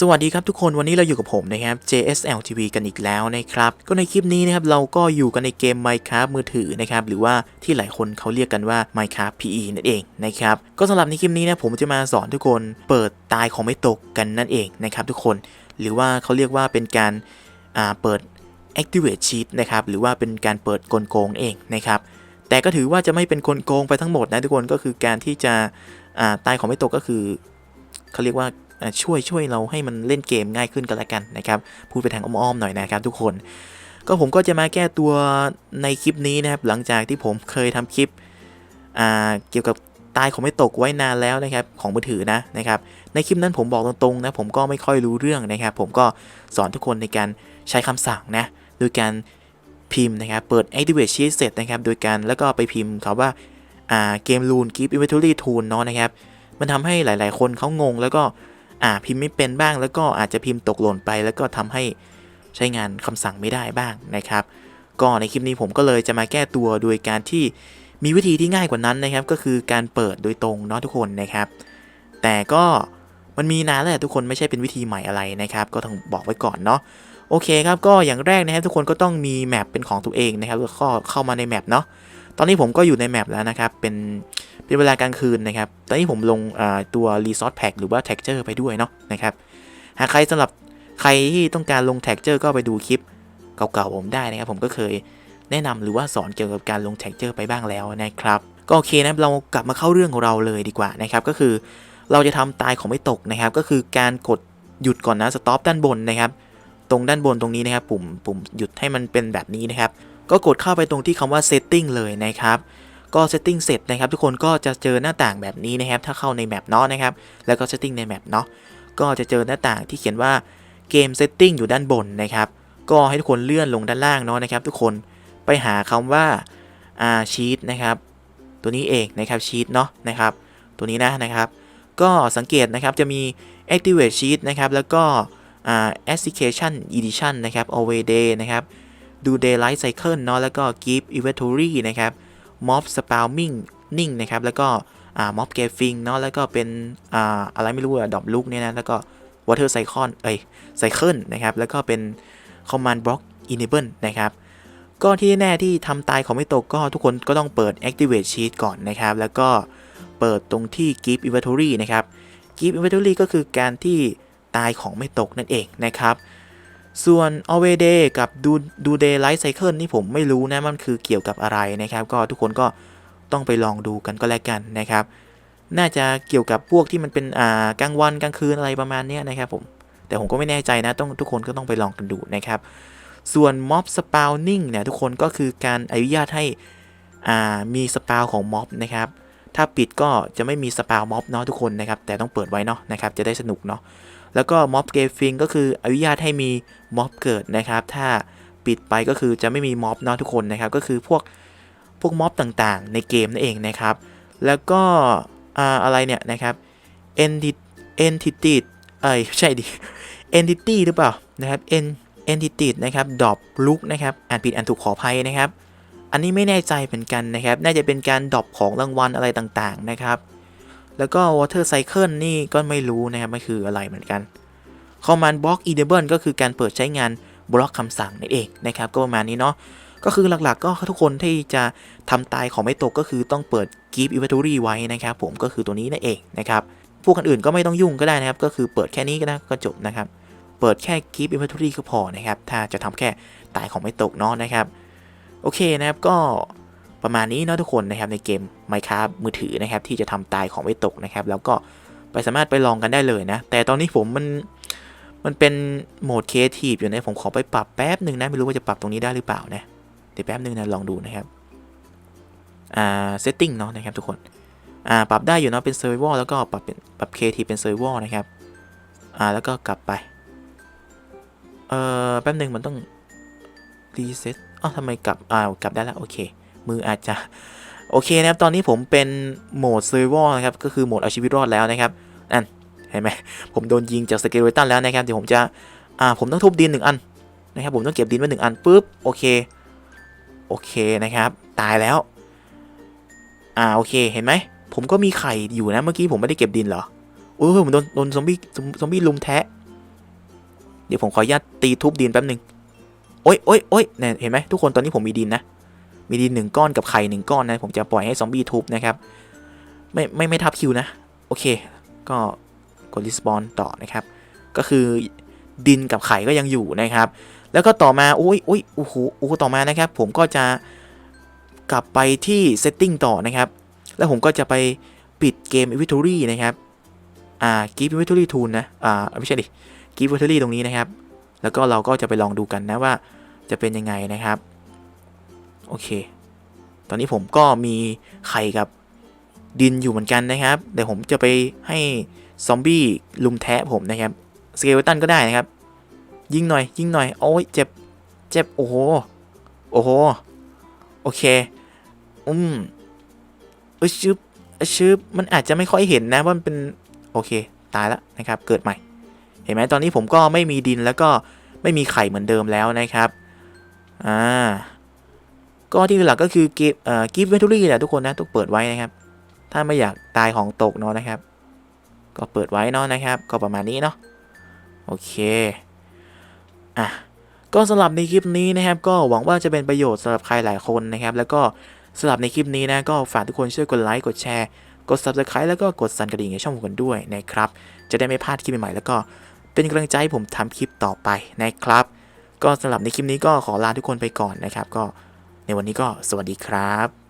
สวัสดีครับทุกคนวันนี้เราอยู่กับผมนะครับ JSL TV กันอีกแล้วนะครับ ก็ในคลิปนี้นะครับเราก็อยู่กันในเกม Minecraft มือถือนะครับ หรือว่าที่หลายคนเขาเรียกกันว่า Minecraft PE นั่นเองนะครับ ก็สำหรับในคลิปนี้นะผมจะมาสอนทุกคนเปิดตายของไม่ตกกันนั่นเองนะครับทุกคน หรือว่าเขาเรียกว่าเป็นการเปิด activate cheat นะครับ หรือว่าเป็นการเปิดกลโกงเองนะครับ แต่ก็ถือว่าจะไม่เป็นกลโกงไปทั้งหมดนะทุกคนก็คือการที่จะตายของไม่ตกก็คือเขาเรียกว่า ช่วยช่วยเราให้มันเล่นเกมง่ายขึ้นกันละกันนะครับ พูดไปทางอ้อมๆหน่อยนะครับทุกคน ก็ผมก็จะมาแก้ตัวในคลิปนี้นะครับ หลังจากที่ผมเคยทำคลิปเกี่ยวกับตายของไม่ตกไว้นานแล้วนะครับของมือถือนะนะครับ ในคลิปนั้นผมบอกตรงๆนะผมก็ไม่ค่อยรู้เรื่องนะครับ ผมก็สอนทุกคนในการใช้คำสั่งนะโดยการพิมพ์นะครับ เปิด activate sheet เสร็จนะครับ โดยการแล้วก็ไปพิมพ์คำว่าเกม rule give inventory tool เนาะนะครับ มันทำให้หลายๆ คนเขางงแล้วก็ อ่าพิมพ์ไม่เป็นบ้าง แล้วก็อาจจะพิมพ์ตกหล่นไป แล้วก็ทำให้ใช้งานคำสั่งไม่ได้บ้างนะครับ ก็ในคลิปนี้ผมก็เลยจะมาแก้ตัวโดยการที่มีวิธีที่ง่ายกว่านั้นนะครับ ก็คือการเปิดโดยตรงเนาะทุกคนนะครับ แต่ก็มันมีนานแล้วแหละทุกคนไม่ใช่เป็นวิธีใหม่อะไรนะครับ ก็ต้องบอกไว้ก่อนเนาะโอเคครับก็อย่างแรกนะครับทุกคนก็ต้องมีแมปเป็นของตัวเองนะครับแล้วก็เข้ามาในแมปเนาะตอนนี้ผมก็อยู่ในแมปแล้วนะครับเป็น เป็นเวลากลางคืนนะครับ ตอนนี้ผมลงตัว Resource Pack หรือว่า Texture ไปด้วยเนาะนะครับ หากใครสำหรับใครที่ต้องการลง Texture ก็ไปดูคลิปเก่าๆผมได้นะครับ ผมก็เคยแนะนำหรือว่าสอนเกี่ยวกับการลง Texture ไปบ้างแล้วนะครับ ก็โอเคนะครับเรากลับมาเข้าเรื่องของเราเลยดีกว่านะครับ ก็คือเราจะทำตายของไม่ตกนะครับ ก็คือการกดหยุดก่อนนะ Stop ด้านบนนะครับ ตรงด้านบนตรงนี้นะครับ ปุ่มปุ่มหยุดให้มันเป็นแบบนี้นะครับ ก็กดเข้าไปตรงที่คำว่า Setting เลยนะครับ ก็ setting เสร็จนะครับทุกคนก็จะเจอหน้าต่างแบบนี้นะครับถ้าเข้าในแมปเนาะนะครับแล้วก็ setting ในแมปเนาะก็จะเจอหน้าต่างที่เขียนว่าเกม setting อยู่ด้านบนนะครับก็ให้ทุกคนเลื่อนลงด้านล่างเนาะนะครับ ทุกคนไปหาคำว่าอ่า sheet นะครับตัวนี้เองนะครับ sheet เนาะนะครับตัวนี้นะนะครับ ก็สังเกตนะครับจะมี activate sheet นะครับแล้วก็อา application edition นะครับ always day นะครับ do daylight cycle เนาะแล้วก็ give inventory นะครับ mob spawning นิ่งนะครับ แล้วก็อ่า mob gathering เนาะแล้วก็เป็นออะไรไม่รู้อะดอ p ลูกเนี่ยนะ แล้วก็ water cycle เอ้ย cycle นะครับ แล้วก็เป็น command block enable นะครับ ก็ที่แน่ที่ทำตายของไม่ตกก็ทุกคนก็ต้องเปิด activate sheet ก่อนนะครับ แล้วก็เปิดตรงที่ give inventory นะครับ give inventory ก็คือการที่ตายของไม่ตกนั่นเองนะครับ ส่วน a l w a y day กับ do do day light cycle นี่ผมไม่รู้นะ มันคือเกี่ยวกับอะไรนะครับ ก็ทุกคนก็ต้องไปลองดูกันก็แล้วกันนะครับ น่าจะเกี่ยวกับพวกที่มันเป็นอ่ากลางวันกลางคืนอะไรประมาณนี้นะครับผม แต่ผมก็ไม่แน่ใจนะต้องทุกคนก็ต้องไปลองกันดูนะครับ ส่วน mob spawning เนี่ยทุกคนก็คือการอนุญาตให้อ่ามีสปาวของ mob นะครับ ถ้าปิดก็จะไม่มีสปาวม็อบเนาะทุกคนนะครับ แต่ต้องเปิดไว้เนาะนะครับ จะได้สนุกเนาะ แล้วก็ม็อบเกฟิงก็คืออนุญาตให้มีม็อบเกิดนะครับ ถ้าปิดไปก็คือจะไม่มีม็อบเนาะทุกคนนะครับ ก็คือพวกพวกม็อบต่างๆ ในเกมนั่นเองนะครับ แล้วก็อ่าอะไรเนี่ยนะครับ entity entity เอ้ยไม่ใช่ดิ entity หรือเปล่านะครับ en entity นะครับ drop look นะครับ อ่านผิดอ่านถูกขออภัยนะครับ อันนี้ไม่แน่ใจเหมือนกันนะครับ น่าจะเป็นการดรอปของรางวัลอะไรต่างๆนะครับ แล้วก็ water cycle นี่ก็ไม่รู้นะครับมันคืออะไรเหมือนกัน command block enable ก็คือการเปิดใช้งานบล็อกคำสั่งนั่นเองนะครับ ก็ประมาณนี้เนาะ ก็คือหลักๆ ก็ทุกคนที่จะทำตายของไม่ตกก็คือต้องเปิด keep inventory ไว้นะครับผมก็คือตัวนี้นั่นเองนะครับ พวกอื่นก็ไม่ต้องยุ่งก็ได้นะครับ ก็คือเปิดแค่นี้ก็ได้ก็จบนะครับ เปิดแค่ keep inventory ก็พอนะครับ ถ้าจะทำแค่ตายของไม่ตกเนาะนะครับ โอเคนะครับก็ประมาณนี้เนาะทุกคนนะครับในเกม Minecraft มือถือนะครับที่จะทำตายของไม่ตกนะครับ แล้วก็ไปสามารถไปลองกันได้เลยนะ แต่ตอนนี้ผมมันมันเป็นโหมด Creative อยู่นะผมขอไปปรับแป๊บหนึ่งนะไม่รู้ว่าจะปรับตรงนี้ได้หรือเปล่านะเดี๋ยวแป๊บหนึ่งนะลองดูนะครับอ่า setting เนาะนะครับทุกคนอ่าปรับได้อยู่เนาะเป็น survival แล้วก็ปรับเป็นปรับ Creative เป็น survival นะครับอ่าแล้วก็กลับไปเอ่อแป๊บหนึ่งมันต้อง reset อ๋อทำไมกลับอ่ากลับได้แล้วโอเค มืออาจจะ โอเคนะครับ ตอนนี้ผมเป็นโหมด survival นะครับ ก็คือโหมดเอาชีวิตรอดแล้วนะครับอันเห็นไหมผมโดนยิงจากสเกเลตันแล้วนะครับ เดี๋ยวผมจะ อ่า ผมต้องทุบดินหนึ่งอันนะครับ ผมต้องเก็บดินไว้หนึ่งอันปุ๊บ โอเค โอเคนะครับ ตายแล้ว อ่า โอเค เห็นไหม ผมก็มีไข่อยู่นะ เมื่อกี้ผมไม่ได้เก็บดินเหรอโอ้ยผมโดน โดนซอมบี้ ซอมบี้ลุมแทะ เดี๋ยวผมขออนุญาตตีทุบดินแป๊บหนึ่ง โอ๊ยโอ๊ยโอ๊ยเนี่ยเห็นไหมทุกคนตอนนี้ผมมีดินนะ มีดินหนึ่งก้อนกับไข่หนึ่งก้อนนะ ผมจะปล่อยให้ซอมบี้ทุบนะครับ ไม่ ไม่ ไม่ทับคิวนะ โอเค ก็กดรีสปอนต่อนะครับ ก็คือดินกับไข่ก็ยังอยู่นะครับ แล้วก็ต่อมาโอ้ยโอ้ยโอ้โหโอ้โหต่อมานะครับ ผมก็จะกลับไปที่ setting ต่อนะครับ แล้วผมก็จะไปปิดเกม inventory นะครับ อ่า give inventory tool นะ อ่า ไม่ใช่ดิ give inventory ตรงนี้นะครับ แล้วก็เราก็จะไปลองดูกันนะว่าจะเป็นยังไงนะครับ โอเค ตอนนี้ผมก็มีไข่กับดินอยู่เหมือนกันนะครับเดี๋ยวผมจะไปให้ซอมบี้ลุมแทะผมนะครับสเกลตันก็ได้นะครับ ยิงหน่อยยิงหน่อย โอ้ยเจ็บเจ็บโอ้โหโอ้โหโอเคอืมเอชึบเอชึบมันอาจจะไม่ค่อยเห็นนะว่ามันเป็นโอเค ตายแล้วนะครับ เกิดใหม่ เห็นไหมตอนนี้ผมก็ไม่มีดินแล้วก็ไม่มีไข่เหมือนเดิมแล้วนะครับ อ่า ก็ที่หลักก็คือกิฟเอ่อกิฟเวนทูรี่แหละทุกคนนะต้องเปิดไว้นะครับ ถ้าไม่อยากตายของตกเนาะนะครับ ก็เปิดไว้เนาะนะครับ ก็ประมาณนี้เนาะ โอเค อะ ก็สำหรับในคลิปนี้นะครับ ก็หวังว่าจะเป็นประโยชน์สำหรับใครหลายคนนะครับ แล้วก็สำหรับในคลิปนี้นะ ก็ฝากทุกคนช่วยกดไลค์ กดแชร์ กด subscribe แล้วก็กดสั่นกระดิ่งในช่องผมกันด้วยนะครับ จะได้ไม่พลาดคลิปใหม่ๆ แล้วก็ เป็นกำลังใจให้ผมทำคลิปต่อไปนะครับ ก็สำหรับในคลิปนี้ก็ขอลาทุกคนไปก่อนนะครับ ก็ในวันนี้ก็สวัสดีครับ